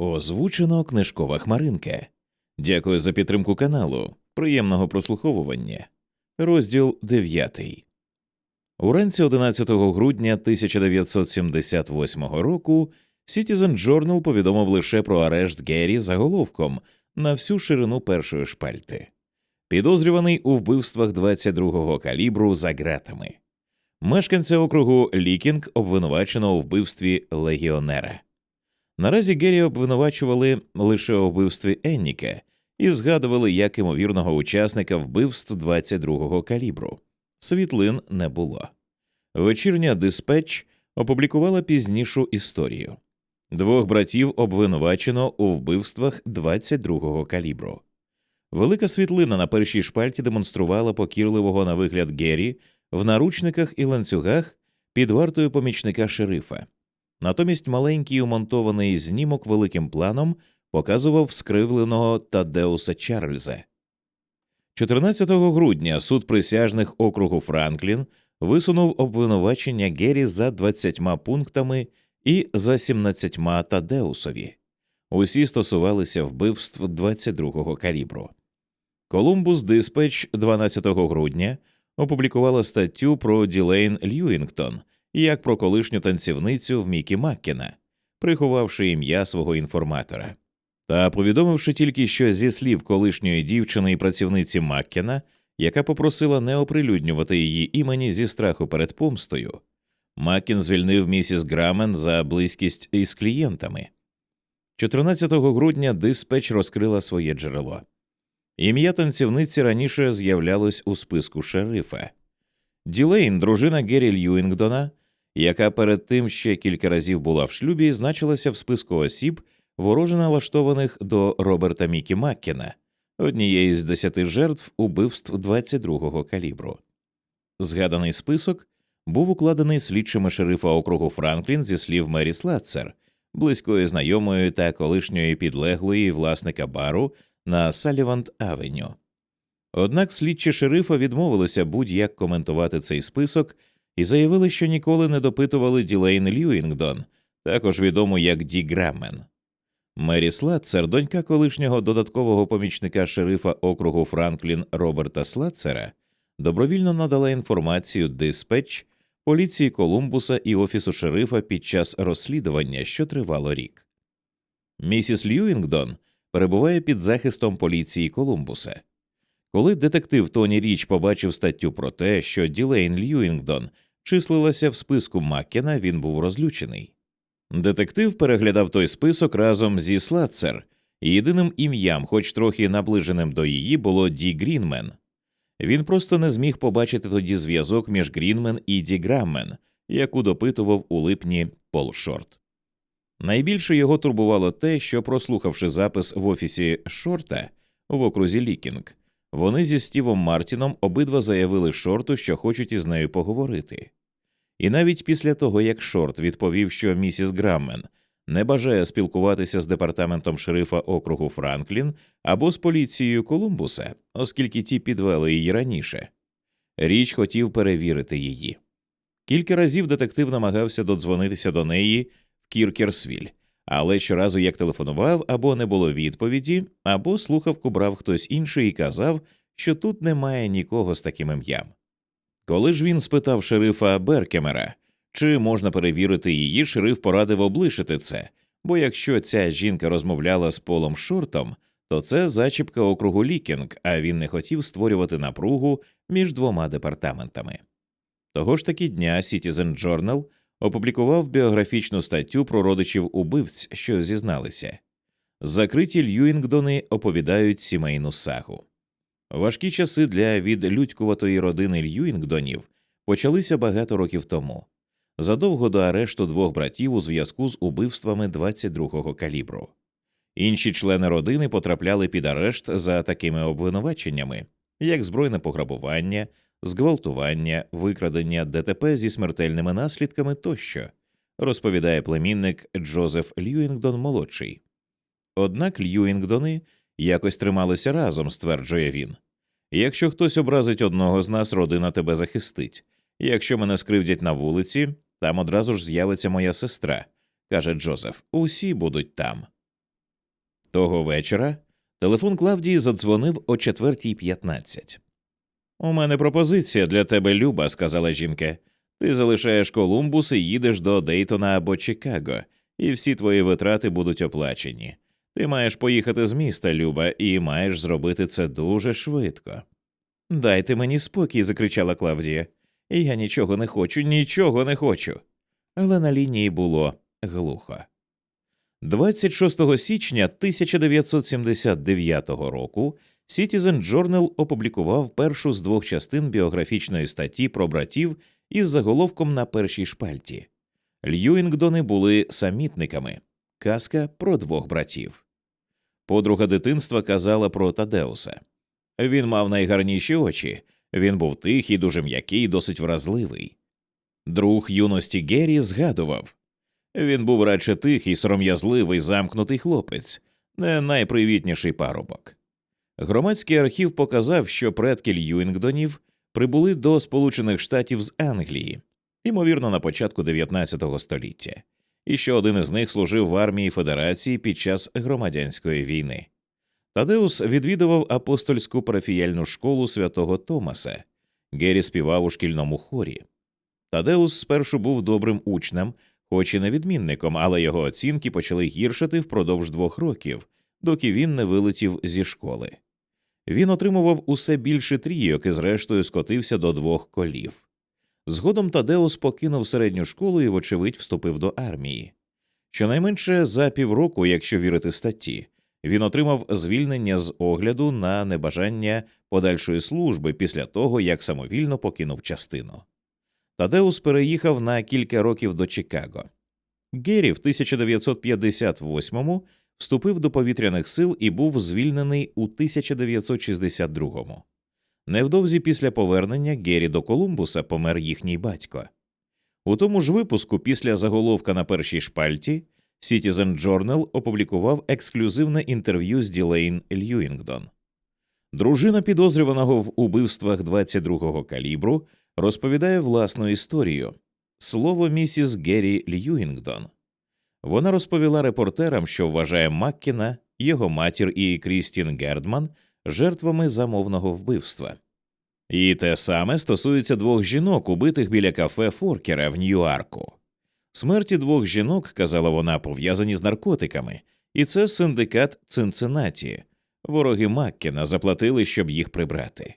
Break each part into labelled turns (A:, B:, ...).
A: Озвучено книжкова хмаринка. Дякую за підтримку каналу. Приємного прослуховування. Розділ 9. Уранці 11 грудня 1978 року Citizen Journal повідомив лише про арешт Геррі заголовком на всю ширину першої шпальти. Підозрюваний у вбивствах 22-го калібру за ґратами. Мешканця округу Лікінг обвинувачено у вбивстві легіонера. Наразі Геррі обвинувачували лише у вбивстві Енніка і згадували як імовірного учасника вбивств 22-го калібру. Світлин не було. Вечірня диспетч опублікувала пізнішу історію. Двох братів обвинувачено у вбивствах 22-го калібру. Велика світлина на першій шпальті демонструвала покірливого на вигляд Геррі в наручниках і ланцюгах під вартою помічника шерифа. Натомість маленький умонтований знімок великим планом показував скривленого Тадеуса Чарльза. 14 грудня суд присяжних округу Франклін висунув обвинувачення Геррі за 20 пунктами і за 17 Тадеусові. Усі стосувалися вбивств 22-го калібру. Колумбус Диспетч 12 грудня опублікувала статтю про Ділейн Льюінгтон як про колишню танцівницю в Мікі Маккена, приховавши ім'я свого інформатора. Та повідомивши тільки, що зі слів колишньої дівчини і працівниці Маккена, яка попросила не оприлюднювати її імені зі страху перед помстою, Маккен звільнив місіс Грамен за близькість із клієнтами. 14 грудня диспетч розкрила своє джерело. Ім'я танцівниці раніше з'являлось у списку шерифа. Ділейн, дружина Геррі Льюінгдона, яка перед тим ще кілька разів була в шлюбі, значилася в списку осіб, вороже налаштованих до Роберта Мікі Маккена, однієї з десяти жертв убивств 22-го калібру. Згаданий список був укладений слідчими шерифа округу Франклін зі слів Мері Слатцер, близької знайомої та колишньої підлеглої власника бару на Салівант Авеню. Однак слідчі шерифа відмовилися будь-як коментувати цей список і заявили, що ніколи не допитували Ділейн Льюінгдон, також відому як Ді Граммен. Мері Слатцер, донька колишнього додаткового помічника шерифа округу Франклін Роберта Слатцера, добровільно надала інформацію диспетч, поліції Колумбуса і офісу шерифа під час розслідування, що тривало рік. Місіс Льюінгдон перебуває під захистом поліції Колумбуса. Коли детектив Тоні Річ побачив статтю про те, що Ділейн Льюінгдон числилася в списку Маккена, він був розлючений. Детектив переглядав той список разом зі Слатцер, і єдиним ім'ям, хоч трохи наближеним до її, було Ді Грінмен. Він просто не зміг побачити тоді зв'язок між Грінмен і Ді Граммен, яку допитував у липні Пол Шорт. Найбільше його турбувало те, що, прослухавши запис в офісі Шорта в окрузі Лікінг, вони зі Стівом Мартіном обидва заявили Шорту, що хочуть із нею поговорити. І навіть після того, як Шорт відповів, що місіс Граммен не бажає спілкуватися з департаментом шерифа округу Франклін або з поліцією Колумбуса, оскільки ті підвели її раніше, річ хотів перевірити її. Кілька разів детектив намагався додзвонитися до неї в Кіркерсвіль, але щоразу як телефонував, або не було відповіді, або слухавку брав хтось інший і казав, що тут немає нікого з таким ім'ям. Коли ж він спитав шерифа Беркемера, чи можна перевірити її, шериф порадив облишити це, бо якщо ця жінка розмовляла з Полом Шортом, то це зачіпка округу Лікінг, а він не хотів створювати напругу між двома департаментами. Того ж таки дня Citizen Journal опублікував біографічну статтю про родичів убивць, що зізналися. Закриті Льюінгдони оповідають сімейну сагу. Важкі часи для відлюдькуватої родини Льюінгдонів почалися багато років тому, задовго до арешту двох братів у зв'язку з убивствами 22-го калібру. Інші члени родини потрапляли під арешт за такими обвинуваченнями, як збройне пограбування, зґвалтування, викрадення ДТП зі смертельними наслідками тощо, розповідає племінник Джозеф Льюінгдон молодший. Однак Льюінгдони якось трималися разом, стверджує він. Якщо хтось образить одного з нас, родина тебе захистить. Якщо мене скривдять на вулиці, там одразу ж з'явиться моя сестра, каже Джозеф. Усі будуть там. Того вечора телефон Клавдії задзвонив о 4.15. У мене пропозиція для тебе, Люба, сказала жінка. Ти залишаєш Колумбус і їдеш до Дейтона або Чикаго, і всі твої витрати будуть оплачені. Ти маєш поїхати з міста, Люба, і маєш зробити це дуже швидко. Дайте мені спокій, закричала Клавдія. Я нічого не хочу, нічого не хочу. Але на лінії було глухо. 26 січня 1979 року Citizen Journal опублікував першу з двох частин біографічної статті про братів із заголовком на першій шпальті. Льюінгдони були самітниками. Казка про двох братів. Подруга дитинства казала про Тадеуса. Він мав найгарніші очі, він був тихий, дуже м'який, досить вразливий. Друг юності Геррі згадував він був радше тихий, сором'язливий, замкнутий хлопець, не найпривітніший парубок. Громадський архів показав, що предки Льюінгдонів прибули до Сполучених Штатів з Англії, ймовірно, на початку 19 століття, і що один із них служив в армії Федерації під час громадянської війни. Тадеус відвідував апостольську парафіяльну школу святого Томаса, Геррі співав у шкільному хорі. Тадеус спершу був добрим учнем, хоч і не відмінником, але його оцінки почали гіршати впродовж двох років, доки він не вилетів зі школи. Він отримував усе більше трійок і, зрештою, скотився до двох колів. Згодом Тадеус покинув середню школу і, вочевидь, вступив до армії. Щонайменше за півроку, якщо вірити статті, він отримав звільнення з огляду на небажання подальшої служби після того, як самовільно покинув частину. Тадеус переїхав на кілька років до Чикаго. Геррі в 1958-му вступив до повітряних сил і був звільнений у 1962-му. Невдовзі після повернення Геррі до Колумбуса помер їхній батько. У тому ж випуску, після заголовка на першій шпальті, Citizen Journal опублікував ексклюзивне інтерв'ю з Ділейн Льюінгдон. Дружина підозрюваного в убивствах 22-го калібру розповідає власну історію слово місіс Геррі Льюінгдон. Вона розповіла репортерам, що вважає Маккіна, його матір і Крістін Гердман жертвами замовного вбивства. І те саме стосується двох жінок, убитих біля кафе Форкера в Нью-Арку. Смерті двох жінок, казала вона, пов'язані з наркотиками, і це синдикат Цинциннаті. Вороги Маккіна заплатили, щоб їх прибрати.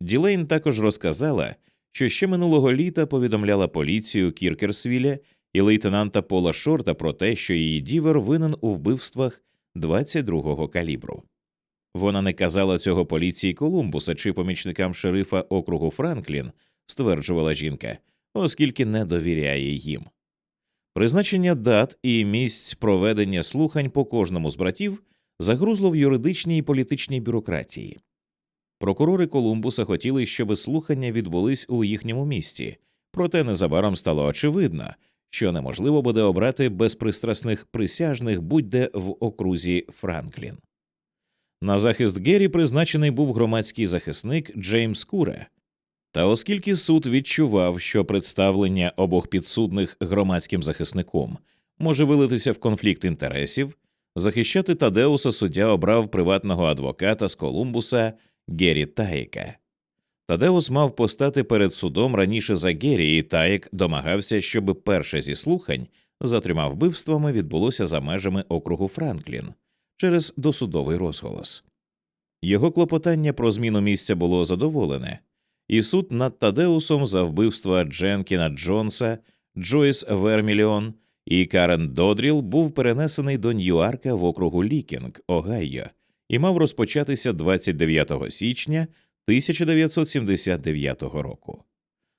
A: Ділейн також розказала, що ще минулого літа повідомляла поліцію Кіркерсвіля і лейтенанта Пола Шорта про те, що її дівер винен у вбивствах 22-го калібру. Вона не казала цього поліції Колумбуса чи помічникам шерифа округу Франклін, стверджувала жінка, оскільки не довіряє їм. Призначення дат і місць проведення слухань по кожному з братів загрузло в юридичній і політичній бюрократії. Прокурори Колумбуса хотіли, щоб слухання відбулись у їхньому місті, проте незабаром стало очевидно, що неможливо буде обрати безпристрасних присяжних будь-де в окрузі Франклін. На захист Геррі призначений був громадський захисник Джеймс Куре. Та оскільки суд відчував, що представлення обох підсудних громадським захисником може вилитися в конфлікт інтересів, захищати Тадеуса суддя обрав приватного адвоката з Колумбуса Геррі Таєка. Тадеус мав постати перед судом раніше за Геррі, і Таєк домагався, щоб перше зі слухань за трьома вбивствами відбулося за межами округу Франклін через досудовий розголос. Його клопотання про зміну місця було задоволене, і суд над Тадеусом за вбивства Дженкіна Джонса, Джойс Верміліон і Карен Додріл був перенесений до Ньюарка в округу Лікінг, Огайо, і мав розпочатися 29 січня 1979 року.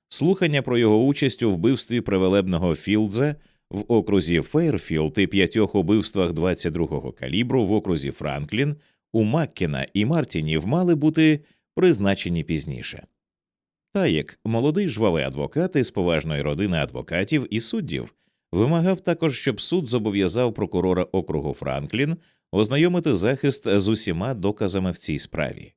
A: Слухання про його участь у вбивстві привелебного Філдза в окрузі Фейрфілд і п'ятьох убивствах 22-го калібру в окрузі Франклін у Маккіна і Мартінів мали бути призначені пізніше. Та як молодий жвавий адвокат із поважної родини адвокатів і суддів вимагав також, щоб суд зобов'язав прокурора округу Франклін ознайомити захист з усіма доказами в цій справі.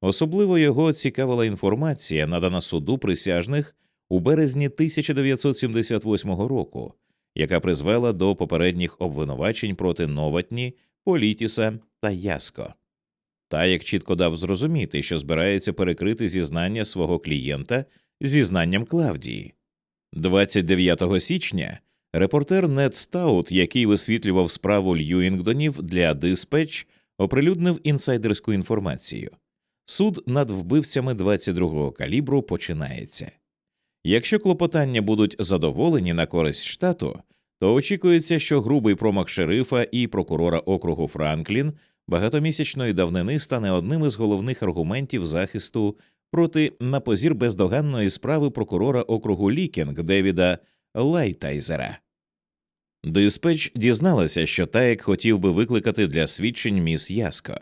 A: Особливо його цікавила інформація, надана суду присяжних у березні 1978 року, яка призвела до попередніх обвинувачень проти Новатні, Політіса та Яско. Таєк чітко дав зрозуміти, що збирається перекрити зізнання свого клієнта зізнанням Клавдії. 29 січня репортер Нед Стаут, який висвітлював справу Льюінгдонів для Диспетч, оприлюднив інсайдерську інформацію. Суд над вбивцями 22-го калібру починається. Якщо клопотання будуть задоволені на користь штату, то очікується, що грубий промах шерифа і прокурора округу Франклін багатомісячної давнини стане одним із головних аргументів захисту проти на позір бездоганної справи прокурора округу Лікінг Девіда Лайтайзера. Диспетч дізналася, що Таєк хотів би викликати для свідчень міс Яско.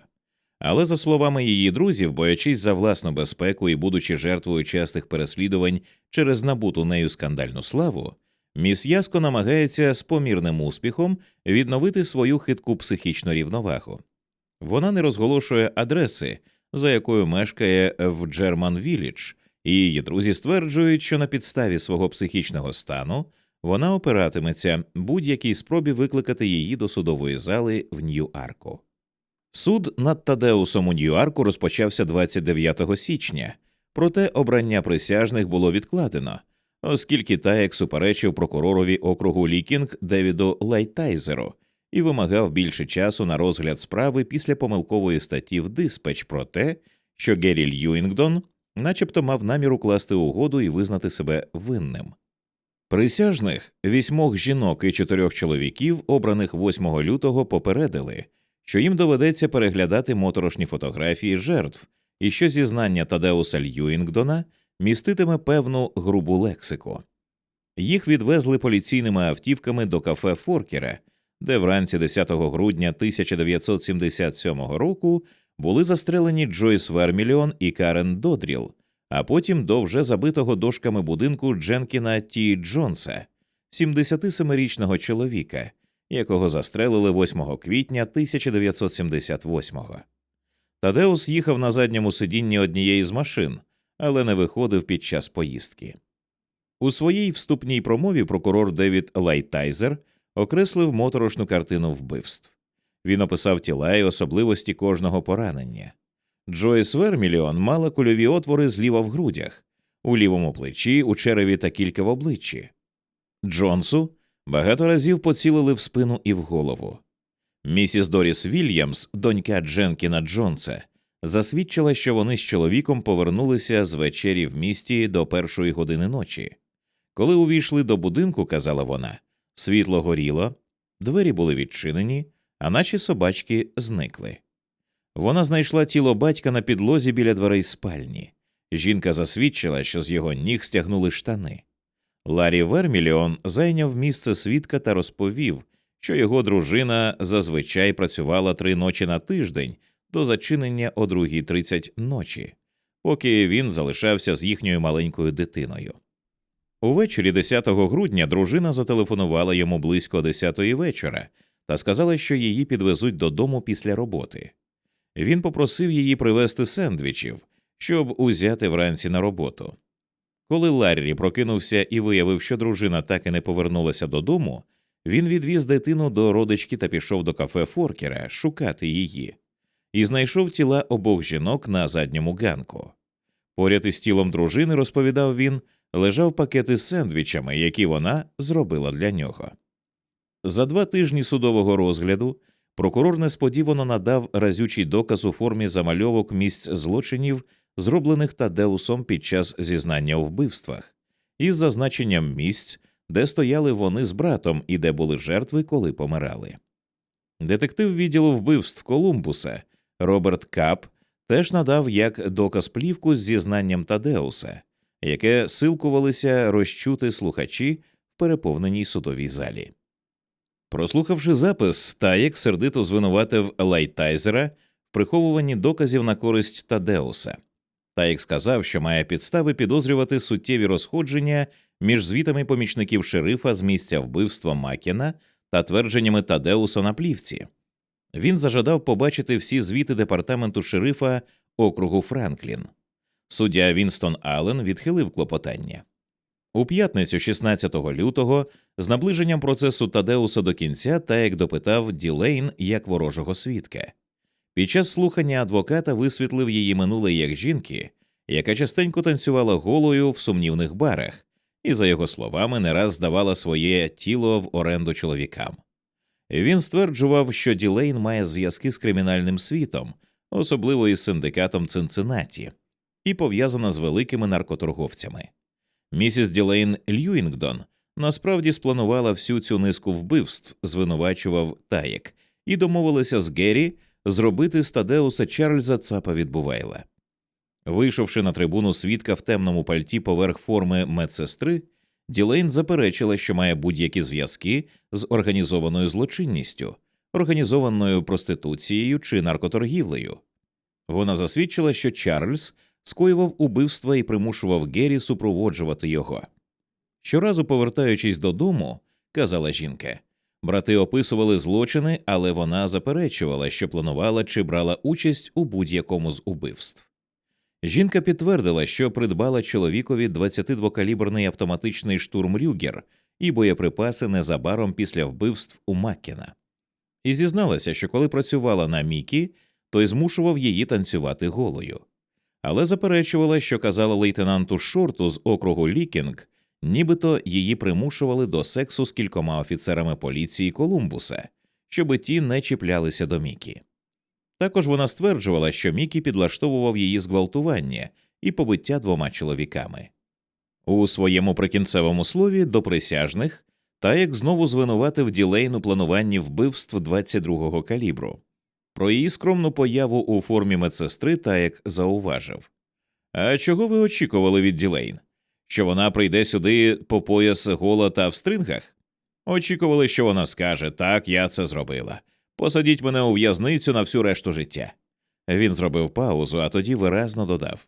A: Але, за словами її друзів, боячись за власну безпеку і будучи жертвою частих переслідувань через набуту нею скандальну славу, міс Яско намагається з помірним успіхом відновити свою хитку психічну рівновагу. Вона не розголошує адреси, за якою мешкає в Джерман Віллідж, і її друзі стверджують, що на підставі свого психічного стану вона опиратиметься будь-якій спробі викликати її до судової зали в Нью-Арку. Суд над Тадеусом у Нью-Арку розпочався 29 січня, проте обрання присяжних було відкладено, оскільки Таєк суперечив прокуророві округу Лікінг Девіду Лайтайзеру і вимагав більше часу на розгляд справи після помилкової статті в диспетч про те, що Геррі Льюінгдон начебто мав намір укласти угоду і визнати себе винним. Присяжних вісьмох жінок і чотирьох чоловіків, обраних 8 лютого, попередили, що їм доведеться переглядати моторошні фотографії жертв, і що зізнання Тадеуса Льюінгдона міститиме певну грубу лексику. Їх відвезли поліційними автівками до кафе Форкера, де вранці 10 грудня 1977 року були застрелені Джойс Верміліон і Карен Додріл, а потім до вже забитого дошками будинку Дженкіна Ті Джонса, 77-річного чоловіка, якого застрелили 8 квітня 1978-го. Тадеус їхав на задньому сидінні однієї з машин, але не виходив під час поїздки. У своїй вступній промові прокурор Девід Лайтайзер окреслив моторошну картину вбивств. Він описав тіла і особливості кожного поранення. Джойс Верміліон мала кульові отвори зліва в грудях, у лівому плечі, у череві та кілька в обличчі. Джонсу багато разів поцілили в спину і в голову. Місіс Доріс Вільямс, донька Дженкіна Джонса, засвідчила, що вони з чоловіком повернулися з вечері в місті до першої години ночі. Коли увійшли до будинку, казала вона, світло горіло, двері були відчинені, а наші собачки зникли. Вона знайшла тіло батька на підлозі біля дверей спальні. Жінка засвідчила, що з його ніг стягнули штани. Ларі Верміліон зайняв місце свідка та розповів, що його дружина зазвичай працювала три ночі на тиждень до зачинення о 2.30 ночі, поки він залишався з їхньою маленькою дитиною. Увечері 10 грудня дружина зателефонувала йому близько 10 вечора та сказала, що її підвезуть додому після роботи. Він попросив її привезти сендвічів, щоб узяти вранці на роботу. Коли Ларрі прокинувся і виявив, що дружина так і не повернулася додому, він відвіз дитину до родички та пішов до кафе Форкера шукати її, і знайшов тіла обох жінок на задньому ганку. Поряд із тілом дружини, розповідав він, лежав пакет із сендвічами, які вона зробила для нього. За два тижні судового розгляду прокурор несподівано надав разючий доказ у формі замальовок місць злочинів, зроблених Тадеусом під час зізнання у вбивствах, із зазначенням місць, де стояли вони з братом і де були жертви, коли помирали. Детектив відділу вбивств Колумбуса Роберт Кап теж надав як доказ плівку з зізнанням Тадеуса, яке силкувалися розчути слухачі в переповненій судовій залі. Прослухавши запис, Таєк сердито звинуватив Лайтайзера в приховуванні доказів на користь Тадеуса. Таєк сказав, що має підстави підозрювати суттєві розходження між звітами помічників шерифа з місця вбивства Макіна та твердженнями Тадеуса на плівці. Він зажадав побачити всі звіти департаменту шерифа округу Франклін. Суддя Вінстон Аллен відхилив клопотання. У п'ятницю, 16 лютого, з наближенням процесу Тадеуса до кінця Таєк допитав Ділейн як ворожого свідка. Під час слухання адвоката висвітлив її минуле як жінки, яка частенько танцювала голою в сумнівних барах, і, за його словами, не раз здавала своє тіло в оренду чоловікам. Він стверджував, що Ділейн має зв'язки з кримінальним світом, особливо із синдикатом Цинциннаті, і пов'язана з великими наркоторговцями. Місіс Ділейн Льюінгдон насправді спланувала всю цю низку вбивств, звинувачував Таєк, і домовилася з Геррі зробити з Тадеуса Чарльза цапа відбувайла. Вийшовши на трибуну свідка в темному пальті поверх форми медсестри, Ділейн заперечила, що має будь-які зв'язки з організованою злочинністю, організованою проституцією чи наркоторгівлею. Вона засвідчила, що Чарльз скоював убивства і примушував Геррі супроводжувати його. Щоразу повертаючись додому, казала жінка, брати описували злочини, але вона заперечувала, що планувала чи брала участь у будь-якому з убивств. Жінка підтвердила, що придбала чоловікові 22-каліберний автоматичний штурм Рюгер і боєприпаси незабаром після вбивств у Маккена. І зізналася, що коли працювала на Мікі, той змушував її танцювати голою. Але заперечувала, що казала лейтенанту Шорту з округу Лікінг, нібито її примушували до сексу з кількома офіцерами поліції Колумбуса, щоби ті не чіплялися до Мікі. Також вона стверджувала, що Мікі підлаштовував її зґвалтування і побиття двома чоловіками. У своєму прикінцевому слові до присяжних Таєк знову звинуватив Ділейн у плануванні вбивств 22-го калібру. Про її скромну появу у формі медсестри Таєк зауважив А чого ви очікували від Ділейн? Що вона прийде сюди по пояс гола та в стрингах? Очікували, що вона скаже так, я це зробила. Посадіть мене у в'язницю на всю решту життя. Він зробив паузу, а тоді виразно додав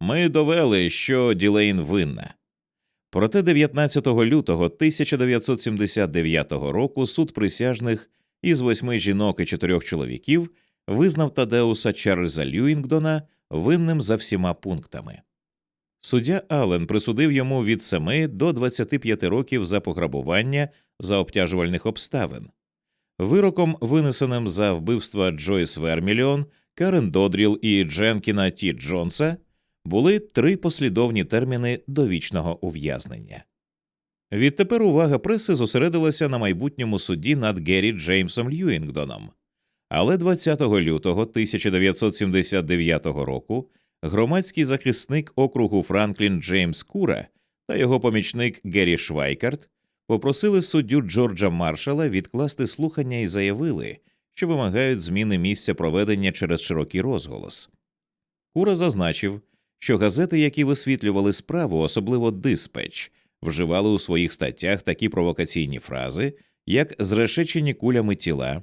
A: Ми довели, що Ділейн винна. Проте 19 лютого 1979 року суд присяжних із восьми жінок і чотирьох чоловіків визнав Тадеуса Чарльза Люїнгдона винним за всіма пунктами. Суддя Аллен присудив йому від 7 до 25 років за пограбування за обтяжувальних обставин. Вироком, винесеним за вбивства Джойс Верміліон, Карен Додріл і Дженкіна Ті Джонса, були три послідовні терміни довічного ув'язнення. Відтепер увага преси зосередилася на майбутньому суді над Геррі Джеймсом Льюінгдоном. Але 20 лютого 1979 року громадський захисник округу Франклін Джеймс Кура та його помічник Геррі Швайкарт попросили суддю Джорджа Маршала відкласти слухання і заявили, що вимагають зміни місця проведення через широкий розголос. Кура зазначив, що газети, які висвітлювали справу, особливо диспетч, вживали у своїх статтях такі провокаційні фрази, як зрешечені кулями тіла,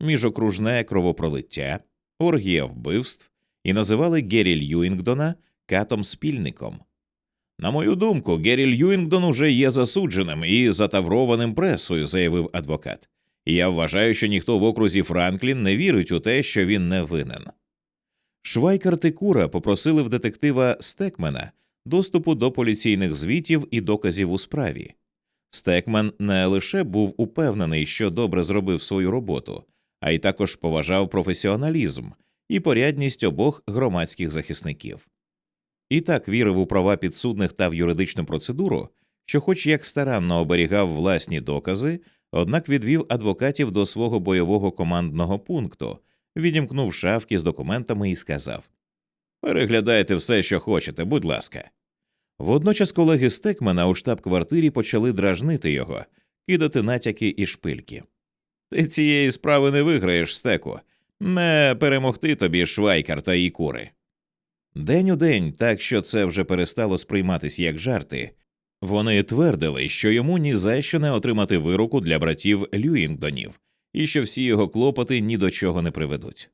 A: міжокружне кровопролиття, оргія вбивств і називали Геррі Льюінгдона катом спільником. На мою думку, Геррі Льюінгдон уже є засудженим і затаврованим пресою, заявив адвокат. І я вважаю, що ніхто в окрузі Франклін не вірить у те, що він не винен. Швайкарт і Кура попросили в детектива Стекмена доступу до поліційних звітів і доказів у справі. Стекмен не лише був упевнений, що добре зробив свою роботу, а й також поважав професіоналізм і порядність обох громадських захисників. І так вірив у права підсудних та в юридичну процедуру, що, хоч як старанно оберігав власні докази, однак відвів адвокатів до свого бойового командного пункту, відімкнув шафки з документами і сказав Переглядайте все, що хочете, будь ласка. Водночас колеги Стекмена у штаб-квартирі почали дражнити його, кидати натяки і шпильки. Ти цієї справи не виграєш, стеку, не перемогти тобі швайкар і кури. День у день, так що це вже перестало сприйматись як жарти. Вони твердили, що йому ні за що не отримати вироку для братів Люїнгдонів, і що всі його клопоти ні до чого не приведуть.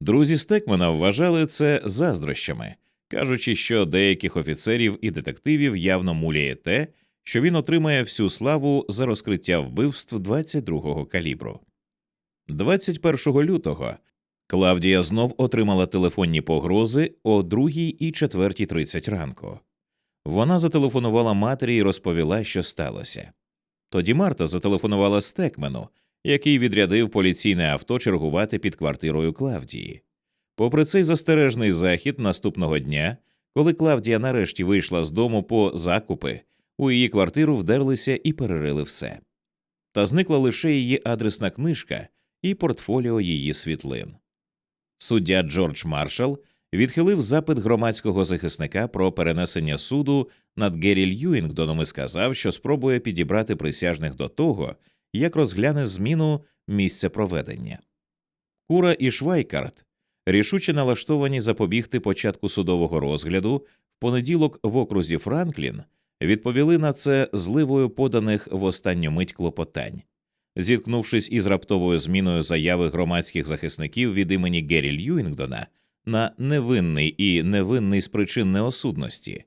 A: Друзі Стекмана вважали це заздрощами, кажучи, що деяких офіцерів і детективів явно муляє те, що він отримає всю славу за розкриття вбивств 22-го калібру. 21 лютого Клавдія знов отримала телефонні погрози о 2 і 4.30 ранку. Вона зателефонувала матері і розповіла, що сталося. Тоді Марта зателефонувала Стекмену, який відрядив поліційне авто чергувати під квартирою Клавдії. Попри цей застережний захід наступного дня, коли Клавдія нарешті вийшла з дому по закупи, у її квартиру вдерлися і перерили все. Та зникла лише її адресна книжка і портфоліо її світлин. Суддя Джордж Маршал відхилив запит громадського захисника про перенесення суду над Геррі Льюінгдоном і сказав, що спробує підібрати присяжних до того, як розгляне зміну місця проведення. Кура і Швайкарт рішуче налаштовані запобігти початку судового розгляду в понеділок в окрузі Франклін, відповіли на це зливою поданих в останню мить клопотань. Зіткнувшись із раптовою зміною заяви громадських захисників від імені Геррі Льюінгдона на невинний і невинний з причин неосудності,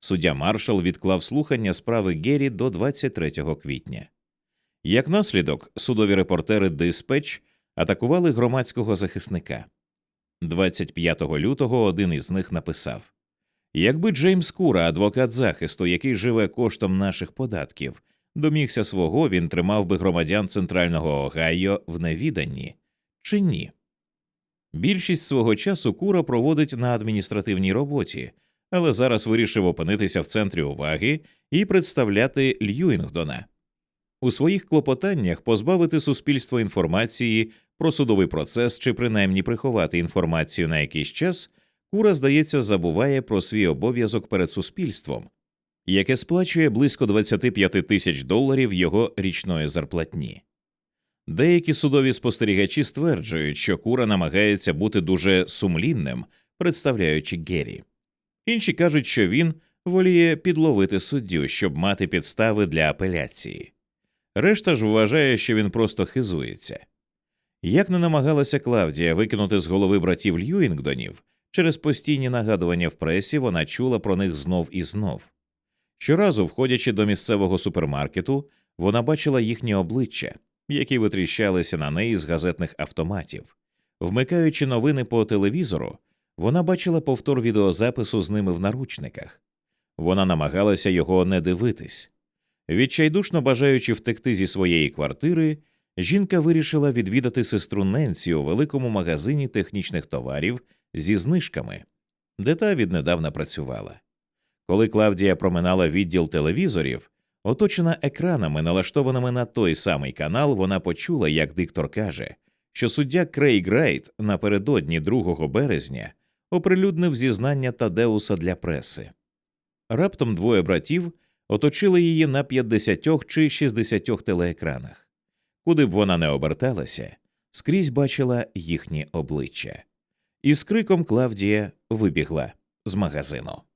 A: суддя Маршал відклав слухання справи Геррі до 23 квітня. Як наслідок, судові репортери Диспетч атакували громадського захисника. 25 лютого один із них написав Якби Джеймс Кура, адвокат захисту, який живе коштом наших податків, домігся свого, він тримав би громадян центрального Огайо в невіданні чи ні? Більшість свого часу Кура проводить на адміністративній роботі, але зараз вирішив опинитися в центрі уваги і представляти Льюінгдона. У своїх клопотаннях позбавити суспільство інформації про судовий процес чи принаймні приховати інформацію на якийсь час, кура, здається, забуває про свій обов'язок перед суспільством, яке сплачує близько 25 тисяч доларів його річної зарплатні. Деякі судові спостерігачі стверджують, що кура намагається бути дуже сумлінним, представляючи Геррі. Інші кажуть, що він воліє підловити суддю, щоб мати підстави для апеляції. Решта ж вважає, що він просто хизується. Як не намагалася Клавдія викинути з голови братів Льюінгдонів, через постійні нагадування в пресі вона чула про них знов і знов. Щоразу, входячи до місцевого супермаркету, вона бачила їхні обличчя, які витріщалися на неї з газетних автоматів. Вмикаючи новини по телевізору, вона бачила повтор відеозапису з ними в наручниках. Вона намагалася його не дивитись. Відчайдушно бажаючи втекти зі своєї квартири, жінка вирішила відвідати сестру Ненсі у великому магазині технічних товарів зі знижками, де та віднедавна працювала. Коли Клавдія проминала відділ телевізорів, оточена екранами, налаштованими на той самий канал, вона почула, як диктор каже, що суддя Крейг Райт напередодні 2 березня оприлюднив зізнання Тадеуса для преси. Раптом двоє братів оточили її на 50 чи 60 телеекранах. Куди б вона не оберталася, скрізь бачила їхні обличчя. І з криком Клавдія вибігла з магазину.